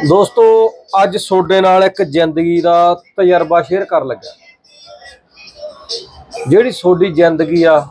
ਦੋਸਤੋ, ਅੱਜ ਤੁਹਾਡੇ ਨਾਲ ਇੱਕ ਜ਼ਿੰਦਗੀ ਦਾ ਤਜਰਬਾ ਸ਼ੇਅਰ ਕਰਨ ਲੱਗਾ ਜਿਹੜੀ ਤੁਹਾਡੀ ਜ਼ਿੰਦਗੀ ਆ,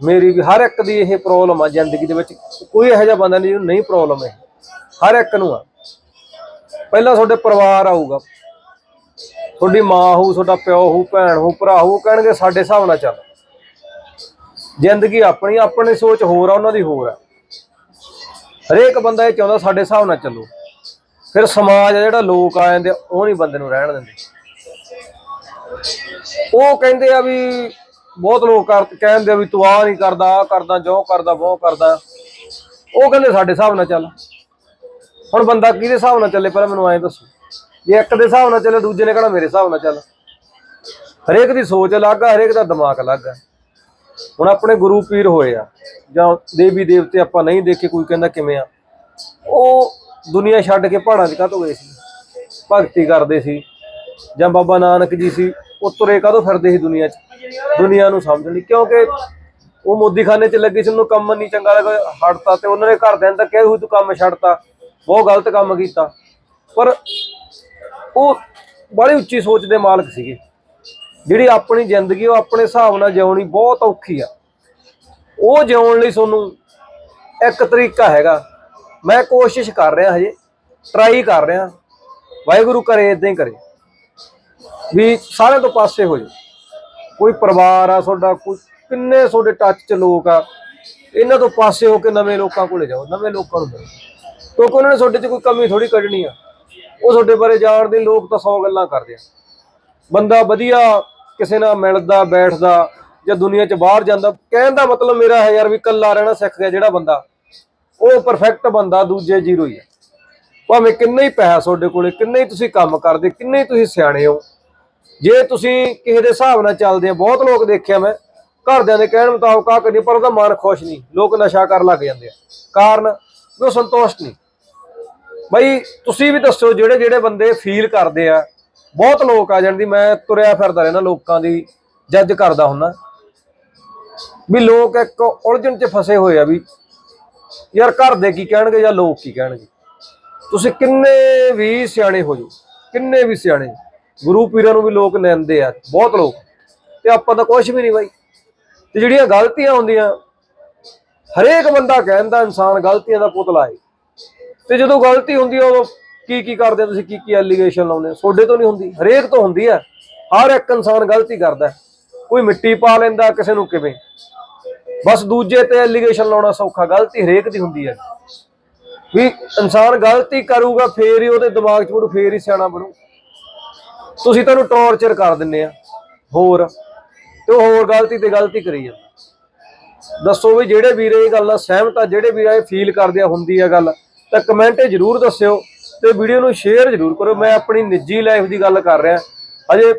ਮੇਰੀ ਵੀ ਹਰ ਇੱਕ ਦੀ ਇਹ ਪ੍ਰੋਬਲਮ ਆ ਜ਼ਿੰਦਗੀ ਦੇ ਵਿੱਚ। ਕੋਈ ਇਹੋ ਜਿਹਾ ਬੰਦਾ ਨਹੀਂ ਜਿਹਨੂੰ ਨਹੀਂ ਪ੍ਰੋਬਲਮ ਹੈ ਹਰ ਇੱਕ ਨੂੰ ਆ। ਪਹਿਲਾਂ ਤੁਹਾਡੇ ਪਰਿਵਾਰ ਆਊਗਾ। ਤੁਹਾਡੀ ਮਾਂ ਹੋਊ, ਤੁਹਾਡਾ ਪਿਓ ਹੋਊ, ਭੈਣ ਹੋਊ, ਭਰਾ ਹੋਊ ਕਹਿਣਗੇ ਸਾਡੇ ਹਿਸਾਬ ਨਾਲ ਚੱਲ। ਜ਼ਿੰਦਗੀ ਆਪਣੀ ਆਪਣੀ ਸੋਚ ਹੋਰ ਆ, ਉਹਨਾਂ ਦੀ ਹੋਰ ਆ। ਹਰੇਕ ਬੰਦਾ ਇਹ ਚਾਹੁੰਦਾ ਸਾਡੇ ਹਿਸਾਬ ਨਾਲ ਚੱਲੋ। ਫਿਰ ਸਮਾਜ ਆ ਜਿਹੜਾ ਲੋਕ ਆ ਜਾਂਦੇ ਆ, ਉਹ ਨਹੀਂ ਬੰਦੇ ਨੂੰ ਰਹਿਣ ਦਿੰਦੇ। ਉਹ ਕਹਿੰਦੇ ਆ ਵੀ ਬਹੁਤ ਲੋਕ ਕਰ ਕਹਿੰਦੇ ਆ ਵੀ ਤੂੰ ਆ ਨਹੀਂ ਕਰਦਾ ਆ ਕਰਦਾ ਜੋ ਕਰਦਾ ਉਹ ਕਰਦਾ। ਉਹ ਕਹਿੰਦੇ ਸਾਡੇ ਹਿਸਾਬ ਨਾਲ ਚੱਲ। ਹੁਣ ਬੰਦਾ ਕਿਹਦੇ ਹਿਸਾਬ ਨਾਲ ਚੱਲੇ ਪਹਿਲਾਂ ਮੈਨੂੰ ਐਂ ਦੱਸੋ। ਜੇ ਇੱਕ ਦੇ ਹਿਸਾਬ ਨਾਲ ਚੱਲੇ ਦੂਜੇ ਨੇ ਕਹਣਾ ਮੇਰੇ ਹਿਸਾਬ ਨਾਲ ਚੱਲ। ਹਰੇਕ ਦੀ ਸੋਚ ਅਲੱਗ ਆ ਹਰੇਕ ਦਾ ਦਿਮਾਗ ਅਲੱਗ ਆ। ਹੁਣ ਆਪਣੇ ਗੁਰੂ ਪੀਰ ਹੋਏ ਆ ਜਾਂ ਦੇਵੀ ਦੇਵਤੇ ਆਪਾਂ ਨਹੀਂ ਦੇਖੇ ਕੋਈ ਕਹਿੰਦਾ ਕਿਵੇਂ ਆ। ਉਹ ਦੁਨੀਆ ਛੱਡ ਕੇ ਪਹਾੜਾਂ 'ਚ ਕਾਹਤੋਂ ਗਏ ਸੀ? ਭਗਤੀ ਕਰਦੇ ਸੀ। ਜਾਂ ਬਾਬਾ ਨਾਨਕ ਜੀ ਸੀ ਉਹ ਤੁਰੇ ਕਾਹਤੋਂ ਫਿਰਦੇ ਸੀ ਦੁਨੀਆ 'ਚ? ਦੁਨੀਆ ਨੂੰ ਸਮਝਣ ਲਈ ਕਿਉਂਕਿ ਉਹ ਮੋਦੀਖਾਨੇ 'ਚ ਲੱਗੇ ਸੀ, ਉਹਨੂੰ ਕੰਮ ਨਹੀਂ ਚੰਗਾ ਲੱਗਾ, ਹਟਤਾ ਤੇ ਉਹਨਾਂ ਨੇ ਘਰਦਿਆਂ ਨੂੰ ਤਾਂ ਕਿਹਾ ਹੋਈ ਤੂੰ ਕੰਮ ਛੱਡਤਾ। ਬਹੁਤ ਗਲਤ ਕੰਮ ਕੀਤਾ। ਪਰ ਉਹ ਬੜੀ ਉੱਚੀ ਸੋਚ ਦੇ ਮਾਲਕ ਸੀਗੇ। ਜਿਹੜੀ ਆਪਣੀ ਜ਼ਿੰਦਗੀ, ਉਹ ਆਪਣੇ ਹਿਸਾਬ ਨਾਲ ਜਿਉਣੀ ਬਹੁਤ ਔਖੀ ਆ। ਉਹ ਜਿਉਣ ਲਈ ਤੁਹਾਨੂੰ ਇੱਕ ਤਰੀਕਾ ਹੈਗਾ। ਮੈਂ ਕੋਸ਼ਿਸ਼ ਕਰ ਰਿਹਾ ਹਜੇ ਟਰਾਈ ਕਰ ਰਿਹਾ। ਵਾਹਿਗੁਰੂ ਕਰੇ ਇਦਾਂ ਹੀ ਕਰੇ। ਵੀ ਸਾਰਿਆਂ ਤੋਂ ਪਾਸੇ ਹੋ ਜਾ ਕੋਈ ਪਰਿਵਾਰ ਆ ਤੁਹਾਡਾ, ਕੋਈ ਕਿੰਨੇ ਤੁਹਾਡੇ ਟੱਚ 'ਚ ਲੋਕ ਆ, ਇਹਨਾਂ ਤੋਂ ਪਾਸੇ ਹੋ ਕੇ ਨਵੇਂ ਲੋਕਾਂ ਕੋਲੇ ਜਾਓ, ਨਵੇਂ ਲੋਕਾਂ ਨੂੰ ਮਿਲੋ। ਕਿਉਂਕਿ ਉਹਨਾਂ ਨੇ ਤੁਹਾਡੇ 'ਚ ਕੋਈ ਕਮੀ ਥੋੜੀ ਕੱਢਣੀ ਆ। ਉਹ ਤੁਹਾਡੇ ਬਾਰੇ ਜਾਣਦੇ, ਲੋਕ ਤਾਂ 100 ਗੱਲਾਂ ਕਰਦੇ ਆ। ਬੰਦਾ ਵਧੀਆ ਕਿਸੇ ਨਾਲ ਮਿਲਦਾ, ਬੈਠਦਾ ਜਾਂ ਦੁਨੀਆ 'ਚ ਬਾਹਰ ਜਾਂਦਾ, ਕਹਿਣ ਦਾ ਮਤਲਬ ਮੇਰਾ ਹੈ ਯਾਰ ਵੀ ਇਕੱਲਾ ਰਹਿਣਾ ਸਿੱਖ ਗਿਆ ਜਿਹੜਾ ਬੰਦਾ ਉਹ ਪਰਫੈਕਟ ਬੰਦਾ ਦੂਜੇ ਜ਼ੀਰੋ ਹੀ ਹੈ। ਭਾਵੇਂ ਕਿੰਨਾ ਹੀ ਪੈਸਾ ਤੁਹਾਡੇ ਕੋਲੇ, ਕਿੰਨਾ ਹੀ ਤੁਸੀਂ ਕੰਮ ਕਰਦੇ, ਕਿੰਨੇ ਹੀ ਤੁਸੀਂ ਸਿਆਣੇ ਹੋ। ਜੇ ਤੁਸੀਂ ਕਿਸੇ ਦੇ ਹਿਸਾਬ ਨਾਲ ਚੱਲਦੇ ਆ ਬਹੁਤ ਲੋਕ ਦੇਖਿਆ ਮੈਂ, ਘਰਦਿਆਂ ਦੇ ਕਹਿਣ ਮੁਤਾਬਕ ਆ ਕਰੀ ਪਰ ਉਹਦਾ ਮਨ ਖੁਸ਼ ਨਹੀਂ। ਲੋਕ ਨਸ਼ਾ ਕਰਨ ਲੱਗ ਜਾਂਦੇ ਆ। ਕਾਰਨ, ਵੀ ਉਹ ਸੰਤੁਸ਼ਟ ਨਹੀਂ। ਬਈ, ਤੁਸੀਂ ਵੀ ਦੱਸੋ ਜਿਹੜੇ ਜਿਹੜੇ ਬੰਦੇ ਫੀਲ ਕਰਦੇ ਆ, ਬਹੁਤ ਲੋਕ ਆ ਜਾਂਦੀ ਮੈਂ ਤੁਰਿਆ ਫਿਰਦਾ ਰਹਿਣਾ ਲੋਕਾਂ ਦੀ ਜੱਜ ਕਰਦਾ ਹੁੰਨਾ ਵੀ ਲੋਕ ਇੱਕ ਉਲਝਣ 'ਚ ਫਸੇ ਹੋਏ ਆ ਵੀ ਯਾਰ ਘਰ ਦੇ ਕੀ ਕਹਿਣਗੇ ਜਾਂ ਲੋਕ ਕੀ ਕਹਿਣਗੇ? ਤੁਸੀਂ ਕਿੰਨੇ ਵੀ ਸਿਆਣੇ ਹੋ ਜਾਓ, ਕਿੰਨੇ ਵੀ ਸਿਆਣੇ। ਗੁਰੂ ਪੀਰਾਂ ਨੂੰ ਵੀ ਲੋਕ ਲੈਂਦੇ ਆ, ਬਹੁਤ ਲੋਕ। ਤੇ ਆਪਾਂ ਤਾਂ ਕੁਝ ਵੀ ਨਹੀਂ ਬਾਈ। ਤੇ ਜਿਹੜੀਆਂ ਗਲਤੀਆਂ ਹੁੰਦੀਆਂ, ਹਰੇਕ ਬੰਦਾ ਕਹਿੰਦਾ ਇਨਸਾਨ ਗਲਤੀਆਂ ਦਾ ਪੁਤਲਾ ਹੈ ਤੇ ਜਦੋਂ ਗਲਤੀ ਹੁੰਦੀ ਆ, ਉਦੋਂ ਕੀ ਕੀ ਕਰਦੇ ਤੁਸੀਂ? ਕੀ ਕੀ ਐਲੀਗੇਸ਼ਨ ਲਾਉਂਦੇ ਹੋ? ਤੁਹਾਡੇ ਤੋਂ ਨਹੀਂ ਹੁੰਦੀ, ਹਰੇਕ ਤੋਂ ਹੁੰਦੀ ਆ। ਹਰ ਇੱਕ ਇਨਸਾਨ ਗਲਤੀ ਕਰਦਾ। ਕੋਈ ਮਿੱਟੀ ਪਾ ਲੈਂਦਾ ਕਿਸੇ ਨੂੰ ਕਿਵੇਂ? ਬਸ ਦੂਜੇ ਤੇ ਐਲੀਗੇਸ਼ਨ ਲਾਉਣਾ ਸੌਖਾ, ਗਲਤੀ ਹਰੇਕ ਦੀ ਹੁੰਦੀ ਹੈ ਵੀ ਇਨਸਾਨ ਗਲਤੀ ਕਰੂਗਾ, ਫੇਰ ਹੀ ਉਹਦੇ ਦਿਮਾਗ 'ਚ ਵੜੂ ਫੇਰ ਹੀ ਸਿਆਣਾ ਬਣੂ। ਤੁਸੀਂ ਤੁਹਾਨੂੰ ਟੌਰਚਰ ਕਰ ਦਿੰਨੇ ਆ, ਹੋਰ। ਤੇ ਉਹ ਹੋਰ ਗਲਤੀ ਤੇ ਗਲਤੀ ਕਰੀ ਜਾਂਦਾ। ਦੱਸੋ ਵੀ ਜਿਹੜੇ ਵੀਰੇ ਇਹ ਗੱਲ ਨਾਲ ਸਹਿਮਤ ਆ, ਜਿਹੜੇ ਵੀਰ ਇਹ ਫੀਲ ਕਰਦੇ ਆ, ਹੁੰਦੀ ਆ ਗੱਲ, ਤਾਂ ਕਮੈਂਟ ਜ਼ਰੂਰ ਦੱਸਿਓ ਤੇ ਵੀਡੀਓ ਨੂੰ ਸ਼ੇਅਰ ਜ਼ਰੂਰ ਕਰੋ। ਮੈਂ ਆਪਣੀ ਨਿੱਜੀ ਲਾਈਫ ਦੀ ਗੱਲ ਕਰ ਰਿਹਾ। ਅਜੇ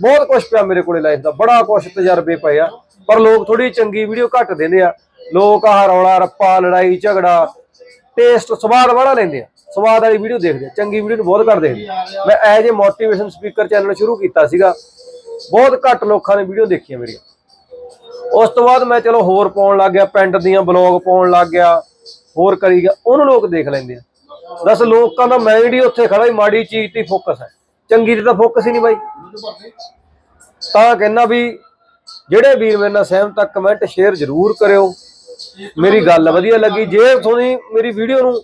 ਬਹੁਤ ਕੁਝ ਪਿਆ ਮੇਰੇ ਕੋਲੇ ਲਾਈਫ ਦਾ, ਬੜਾ ਕੁਝ ਤਜਰਬੇ ਪਏ ਆ। ਪਰ ਲੋਕ ਥੋੜੀ ਚੰਗੀ ਵੀਡੀਓ ਘੱਟ ਦਿੰਦੇ ਆ। ਲੋਕ ਆਹ ਰੌਲਾ, ਰੱਪਾ, ਲੜਾਈ, ਝਗੜਾ ਟੇਸਟ ਸਵਾਦ ਵਾਲਾ ਲੈਂਦੇ ਆ। ਸਵਾਦ ਵਾਲੀ ਵੀਡੀਓ ਦੇਖਦੇ ਆ, ਚੰਗੀ ਵੀਡੀਓ ਨੂੰ ਬਹੁਤ ਘੱਟ ਦੇਖਦੇ ਆ। ਮੈਂ as a motivation speaker channel ਸ਼ੁਰੂ ਕੀਤਾ ਸੀਗਾ। ਬਹੁਤ ਘੱਟ ਲੋਕਾਂ ਨੇ ਵੀਡੀਓ ਦੇਖੀਆਂ ਮੇਰੀਆਂ। ਉਸ ਤੋਂ ਬਾਅਦ ਮੈਂ ਚਲੋ ਹੋਰ ਪਾਉਣ ਲੱਗ ਗਿਆ, ਪਿੰਡ ਦੀਆਂ ਬਲੌਗ ਪਾਉਣ ਲੱਗ ਗਿਆ, ਹੋਰ ਕਰੀ ਗਿਆ, ਉਹਨੂੰ ਲੋਕ ਦੇਖ ਲੈਂਦੇ ਆ। ਦੱਸ ਲੋਕਾਂ ਦਾ ਮਾਈਂਡ ਹੀ ਉੱਥੇ ਖੜਾ ਹੀ ਮਾੜੀ ਚੀਜ਼ ਤੇ ਫੋਕਸ ਹੈ ਚੰਗੀ ਤੇ ਤਾਂ ਫੋਕਸ ਹੀ ਨਹੀਂ ਬਾਈ। ਤਾਂ ਕਹਿੰਦਾ ਵੀ ਜਿਹੜੇ ਵੀਰ ਮੇਰੇ ਨਾਲ ਸਹਿਮਤ ਆ ਕਮੈਂਟ ਸ਼ੇਅਰ ਜ਼ਰੂਰ ਕਰਿਓ। ਮੇਰੀ ਗੱਲ ਵਧੀਆ ਲੱਗੀ। ਜੇ ਤੁਹਾਨੂੰ ਮੇਰੀ ਵੀਡੀਓ ਨੂੰ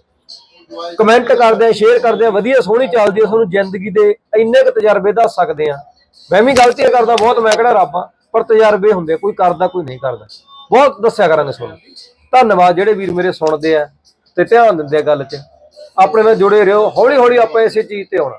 ਕਮੈਂਟ ਕਰਦੇ ਆ ਸ਼ੇਅਰ ਕਰਦੇ ਆ, ਵਧੀਆ ਸੋਹਣੀ ਚੱਲਦੀ ਆ, ਤੁਹਾਨੂੰ ਜ਼ਿੰਦਗੀ ਦੇ ਇੰਨੇ ਕੁ ਤਜਰਬੇ ਦੱਸ ਸਕਦੇ ਆ। ਮੈਂ ਵੀ ਗਲਤੀਆਂ ਕਰਦਾ, ਬਹੁਤ ਮੈਂ ਕਿਹੜਾ ਰੱਬ ਆ, ਪਰ ਤਜਰਬੇ ਹੁੰਦੇ ਕੋਈ ਕਰਦਾ, ਕੋਈ ਨਹੀਂ ਕਰਦਾ। ਬਹੁਤ ਦੱਸਿਆ ਕਰਾਂਗੇ ਤੁਹਾਨੂੰ। ਧੰਨਵਾਦ ਜਿਹੜੇ ਵੀਰ ਮੇਰੇ ਸੁਣਦੇ ਆ ਤੇ ਧਿਆਨ ਦਿੰਦੇ ਆ ਗੱਲ 'ਚ। ਆਪਣੇ ਨਾਲ ਜੁੜੇ ਰਹੋ। ਹੌਲੀ ਹੌਲੀ ਆਪਾਂ ਇਸੇ ਚੀਜ਼ ਤੇ ਆਉਣਾ।